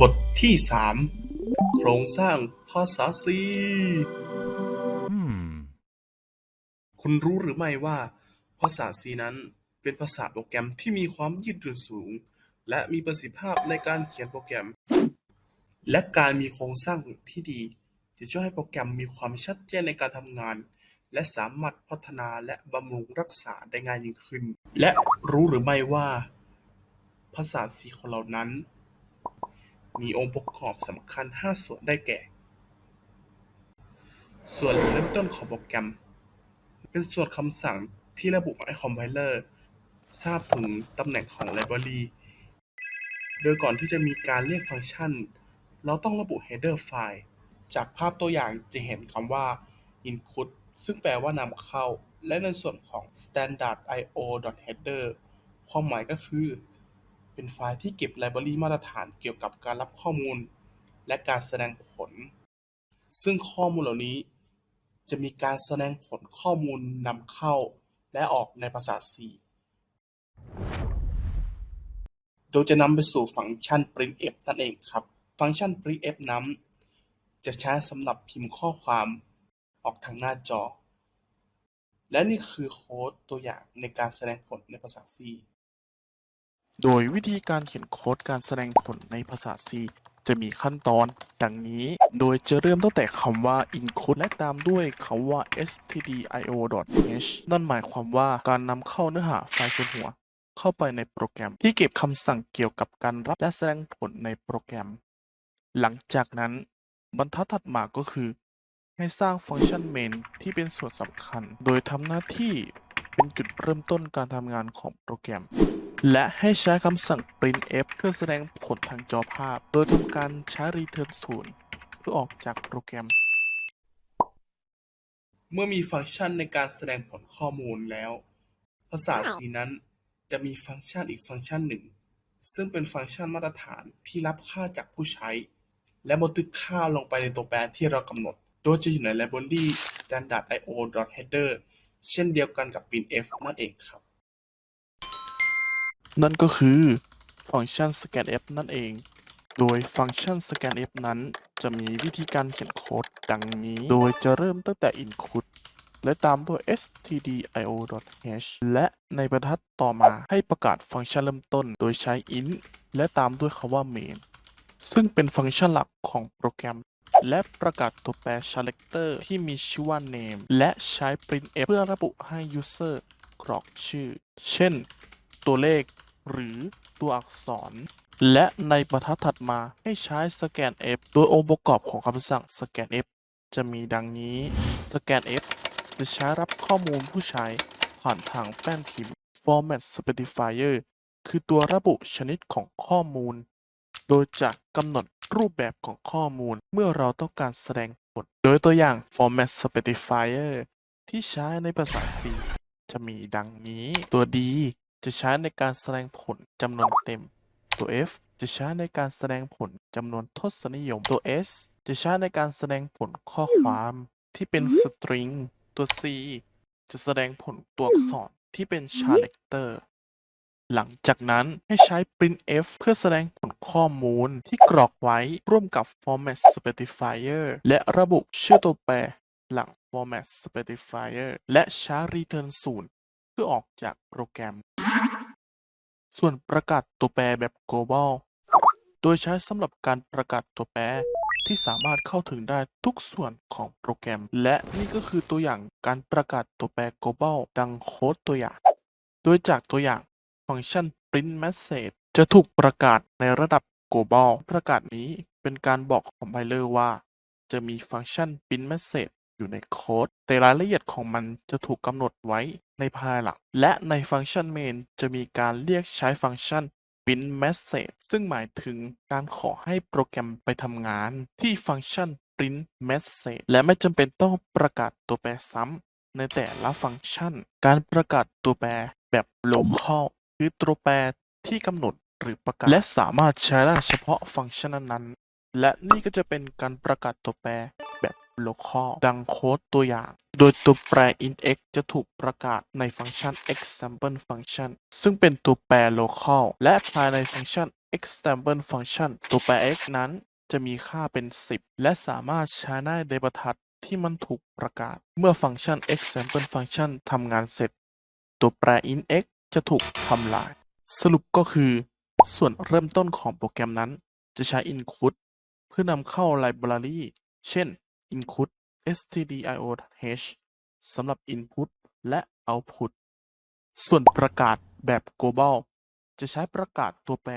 บทที่3โครงสร้างภาษา C คุณรู้หรือไม่ว่า ภาษา C นั้นเป็นภาษาโปรแกรมที่มีความยืดหยุ่นสูง และมีประสิทธิภาพในการเขียนโปรแกรม และการมีโครงสร้างที่ดี จะช่วยให้โปรแกรมมีความชัดเจนในการทำงาน และสามารถพัฒนาและบำรุงรักษาได้ง่ายยิ่งขึ้น และรู้หรือไม่ว่า ภาษา C ของเรานั้น มีองค์ประกอบสำคัญ 5 ส่วนได้แก่ ส่วนเริ่มต้นของโปรแกรม เป็นส่วนคำสั่งที่ระบุให้คอมไพเลอร์ทราบถึงตำแหน่งของไลบรารี โดยก่อนที่จะมีการเรียกฟังก์ชัน เราต้องระบุ header file จากภาพตัวอย่างจะเห็นคำว่า input ซึ่งแปลว่านำเข้า และในส่วนของ standard.io.header ความหมายก็คือ เป็นไฟล์ที่เก็บไลบรารีมาตรฐานเกี่ยวกับการรับข้อมูล และการแสดงผล ซึ่งข้อมูลเหล่านี้ จะมีการแสดงผลข้อมูลนำเข้าและออกในภาษา C โดยจะนำไปสู่ฟังก์ชัน printf นั่นเองครับ ฟังก์ชัน printf นั้นจะใช้สำหรับพิมพ์ข้อความออกทางหน้าจอ และนี่คือโค้ดตัวอย่างในการแสดงผลในภาษา C โดยวิธีการเขียนโค้ดการแสดงผลในภาษา C จะมีขั้นตอนดังนี้ โดยจะเริ่มตั้งแต่คำว่า include และตามด้วยคำว่า stdio.h นั่นหมายความว่าการนำเข้าเนื้อหาไฟล์ส่วนหัว เข้าไปในโปรแกรมที่เก็บคำสั่งเกี่ยวกับการรับและแสดงผลในโปรแกรม หลังจากนั้นบรรทัดถัดมาก็คือ ให้สร้างฟังก์ชัน main ที่เป็นส่วนสำคัญ โดยทำหน้าที่เป็นจุดเริ่มต้นการทำงานของโปรแกรม และให้ใช้คำสั่ง printf เพื่อแสดงผลทางจอภาพ โดยทำการใช้ return 0เพื่อออกจากโปรแกรม เมื่อมีฟังก์ชันในการแสดงผลข้อมูลแล้ว ภาษา C นั้นจะมีฟังก์ชันอีกฟังก์ชันหนึ่ง ซึ่งเป็นฟังก์ชันมาตรฐานที่รับค่าจากผู้ใช้ และบันทึกค่าลงไปในตัวแปรที่เรากำหนด โดยจะอยู่ใน library standard.io.header เช่นเดียวกันกับ printf นั่นเองครับ นั่นก็คือฟังก์ชัน scanf นั่นเอง โดยฟังก์ชัน scanf นั้น จะมีวิธีการเขียนโค้ดดังนี้ โดยจะเริ่มตั้งแต่ include และตามด้วย stdio.h และในบรรทัดต่อมาให้ประกาศฟังก์ชันเริ่มต้น โดยใช้ int และตามด้วยคำว่า main ซึ่งเป็นฟังก์ชันหลักของโปรแกรม และประกาศตัวแปร character ที่มีชื่อว่า name และใช้ printf เพื่อระบุให้ user กรอกชื่อ เช่น ตัวเลข หรือตัวอักษร และในบรรทัดถัดมาให้ใช้ scanf โดยองค์ประกอบของคำสั่ง scanf จะมีดังนี้ scanf จะใช้รับข้อมูลผู้ใช้ผ่านทางแป้นพิมพ์ format specifier คือตัวระบุชนิดของข้อมูล โดยจะกำหนดรูปแบบของข้อมูลเมื่อเราต้องการแสดงผล โดยตัวอย่าง format specifier ที่ใช้ในภาษา C จะมีดังนี้ ตัว D จะใช้ในการแสดงผลจำนวนเต็ม ตัว F จะใช้ในการแสดงผลจำนวนทศนิยม ตัว S จะใช้ในการแสดงผลข้อความที่เป็นสตริง ตัว C จะแสดงผลตัวอักษรที่เป็น character หลังจากนั้นให้ใช้ printf เพื่อแสดงผลข้อมูลที่กรอกไว้ร่วมกับ format specifier และระบุชื่อตัวแปรหลัง format specifier และใช้ return 0 พื่อออกจากโปรแกรม ส่วนประกาศตัวแปรแบบ global โดยใช้สำหรับการประกาศตัวแปรที่สามารถเข้าถึงได้ทุกส่วนของโปรแกรม และนี่ก็คือตัวอย่างการประกาศตัวแปร global ดังโค้ดตัวอย่าง โดยจากตัวอย่างฟังก์ชัน print message จะถูกประกาศในระดับ global ประกาศนี้เป็นการบอกคอมไพเลอร์ว่า จะมีฟังก์ชัน print message อยู่ในโค้ด แต่รายละเอียดของมันจะถูกกำหนดไว้ ในภายหลัง และในฟังก์ชัน main จะมีการเรียกใช้ฟังก์ชัน print message ซึ่งหมายถึงการขอให้โปรแกรมไปทำงานที่ฟังก์ชัน print message และไม่จำเป็นต้องประกาศตัวแปรซ้ำในแต่ละฟังก์ชัน การประกาศตัวแปรแบบ local คือตัวแปรที่กำหนดหรือประกาศ และสามารถใช้ได้เฉพาะฟังก์ชันนั้น และนี่ก็จะเป็นการประกาศตัวแปร local ดังโค้ดตัวอย่าง โดยตัวแปร int_x จะถูกประกาศในฟังก์ชัน example function ซึ่งเป็นตัวแปร local และภายในฟังก์ชัน example function ตัวแปร x นั้นจะมีค่าเป็น 10 และสามารถใช้ได้ในบรรทัดที่มันถูกประกาศ เมื่อฟังก์ชัน example function ทำงานเสร็จ ตัวแปร int x จะถูกทำลาย สรุปก็คือ ส่วนเริ่มต้นของโปรแกรมนั้น จะใช้ include เพื่อนำเข้า library เช่น include stdioh สำหรับ input และ output ส่วนประกาศแบบ global จะใช้ประกาศตัวแปร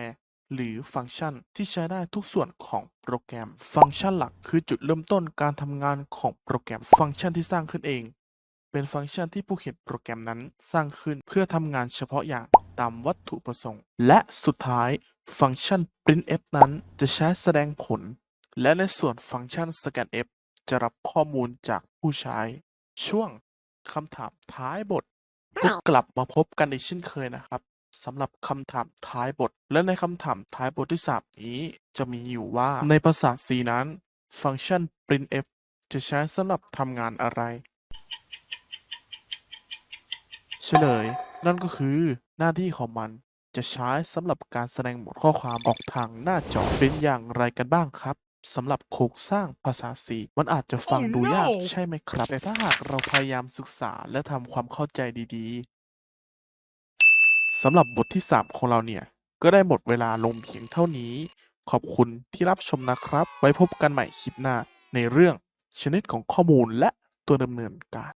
หรือฟังก์ชันที่ใช้ได้ทุกส่วนของโปรแกรม ฟังก์ชันหลักคือจุดเริ่มต้นการทำงานของโปรแกรม ฟังก์ชันที่สร้างขึ้นเอง เป็นฟังก์ชันที่ผู้เขียนโปรแกรมนั้นสร้างขึ้นเพื่อทำงานเฉพาะอย่างตามวัตถุประสงค์ และสุดท้ายฟังก์ชัน printf นั้นจะใช้แสดงผล และในส่วนฟังก์ชัน scanf จะรับข้อมูลจากผู้ใช้ ช่วงคำถามท้ายบท ก็กลับมาพบกันอีกเช่นเคยนะครับสำหรับคำถามท้ายบท และในคำถามท้ายบทที่สามนี้จะมีอยู่ว่าในภาษา C นั้น ฟังก์ชัน printf จะใช้สำหรับทำงานอะไร เฉลย นั่นก็คือหน้าที่ของมันจะใช้สำหรับการแสดงบทข้อความออกทางหน้าจอเป็นอย่างไรกันบ้างครับ สำหรับโครงสร้างภาษา C มันอาจจะฟัง Oh ดูยาก no ใช่ไหมครับ แต่ถ้าหากเราพยายามศึกษาและทำความเข้าใจดีๆสำหรับบทที่ 3 ของเราเนี่ย ก็ได้หมดเวลาลงเพียงเท่านี้ ขอบคุณที่รับชมนะครับ ไว้พบกันใหม่คลิปหน้าในเรื่องชนิดของข้อมูลและตัวดำเนินการ